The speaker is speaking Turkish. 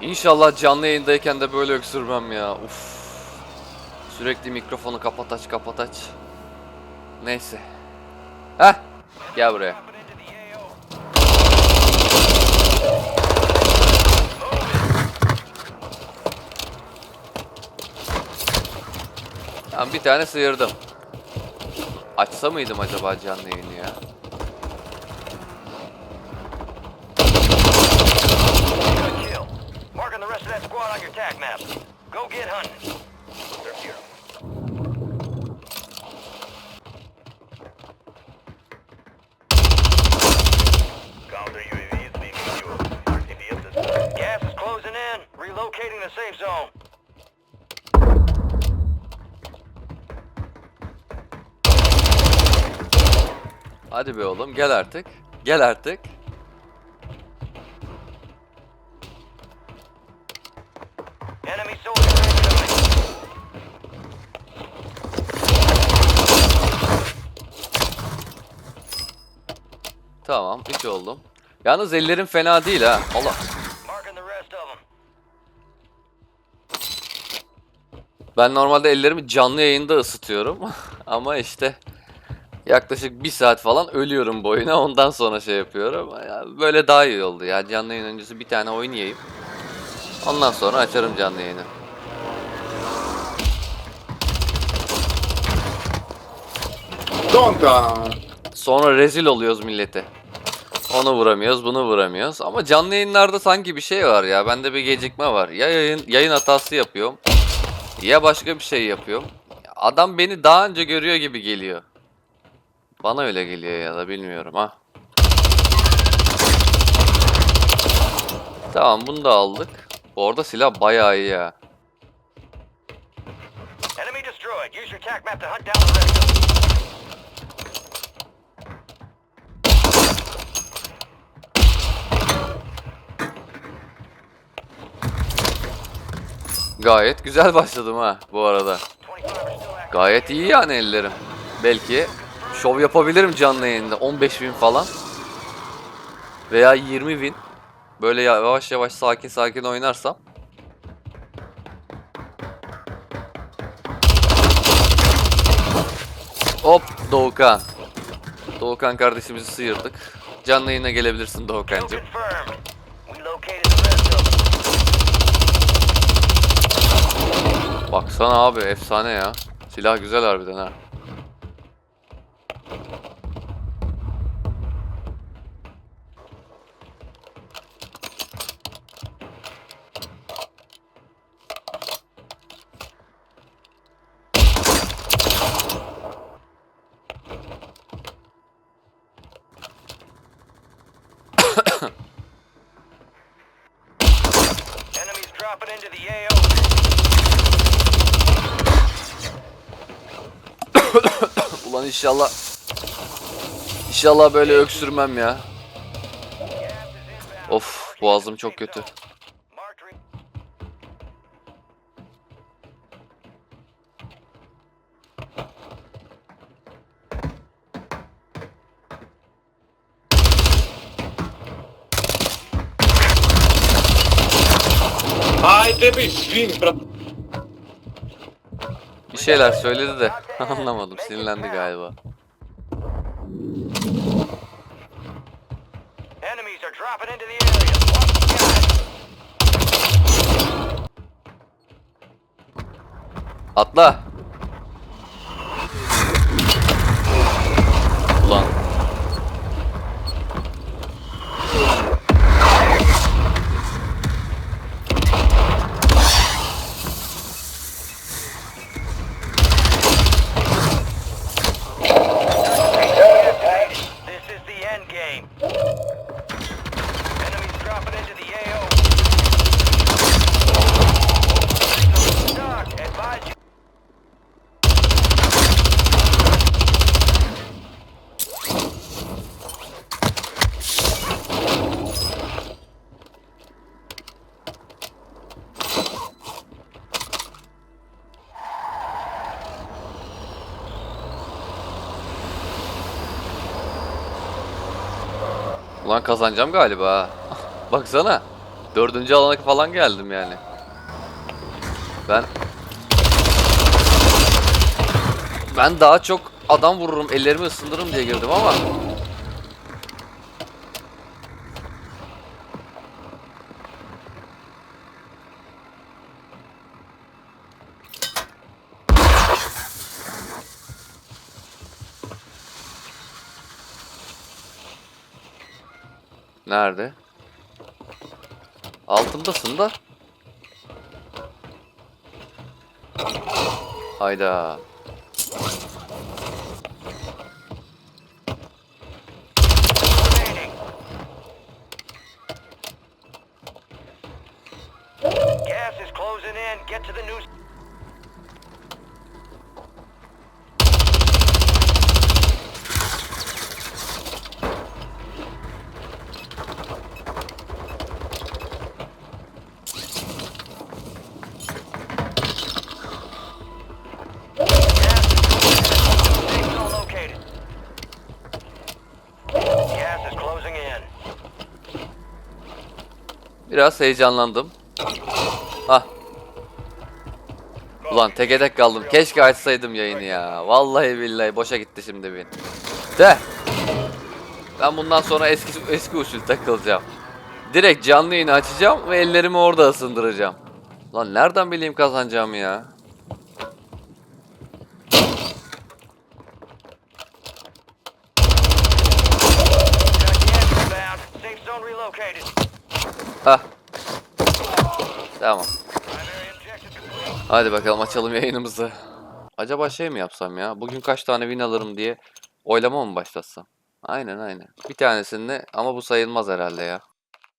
İnşallah canlı yayındayken de böyle öksürmem ya. Uf. Sürekli mikrofonu kapat aç kapat aç. Neyse. Heh. Gel buraya. Tamam bir tane sıyırdım. Açsa mıydım acaba canlı yayını ya? Good kill. Marking the rest of that squad on your tac map. Go get hunting. They're here. Counter UAV is leaving you. Gas is closing in. Relocating the safe zone. Hadi be oğlum gel artık. Gel artık. Tamam hiç oldum. Yalnız ellerim fena değil ha. Allah. Ben normalde ellerimi canlı yayında ısıtıyorum. Ama işte yaklaşık bir saat falan ölüyorum bu oyuna. Ondan sonra şey yapıyorum. Ya böyle daha iyi oldu ya. Canlı yayın öncesi bir tane oynayayım. Ondan sonra açarım canlı yayını. Tonta. Sonra rezil oluyoruz millete. Onu vuramıyoruz, bunu vuramıyoruz. Ama canlı yayınlarda sanki bir şey var ya. Bende bir gecikme var. Ya yayın, yayın hatası yapıyorum. Ya başka bir şey yapıyorum. Adam beni daha önce görüyor gibi geliyor. Bana öyle geliyor ya da bilmiyorum ha. Tamam bunu da aldık. Orada silah bayağı iyi ya. Enemy destroyed. Use your map to hunt down the Gayet güzel başladım ha bu arada. 25 are still active. Gayet iyi yani ellerim. Belki şov yapabilirim canlı yayında. 15 bin falan. Veya 20 bin. Böyle yavaş yavaş sakin sakin oynarsam. Hop Doğukan. Doğukan kardeşimizi sıyırdık. Canlı yayına gelebilirsin Doğukancığım. Baksana abi efsane ya. Silah güzel harbiden ha. Dropping into the AO. Ulan inşallah İnşallah böyle öksürmem ya. Of boğazım çok kötü. Ty świn, brat. Bir şeyler söyledi de anlamadım. Sinirlendi galiba. Enemies are dropping into the area. Watch the skies. Atla. Ulan kazanacağım galiba. Baksana. Dördüncü alana falan geldim yani. Ben ben daha çok adam vururum, ellerimi ısındırırım diye girdim ama Nerede? Altındasın da. Hayda. Gas is closing in. Get to the new... Biraz heyecanlandım. Hah. Ulan teke tek kaldım. Keşke açsaydım yayını ya. Vallahi billahi boşa gitti şimdi bir. De. Ben bundan sonra eski eski usul takılacağım. Direkt canlı yayını açacağım ve ellerimi orada ısındıracağım. Lan nereden bileyim kazanacağımı ya? Got gas inbound. Safe zone relocated. Hah. Tamam. Hadi bakalım açalım yayınımızı. Acaba şey mi yapsam ya? Bugün kaç tane win alırım diye oylama mı başlatsam? Aynen aynen. Bir tanesini ama bu sayılmaz herhalde ya.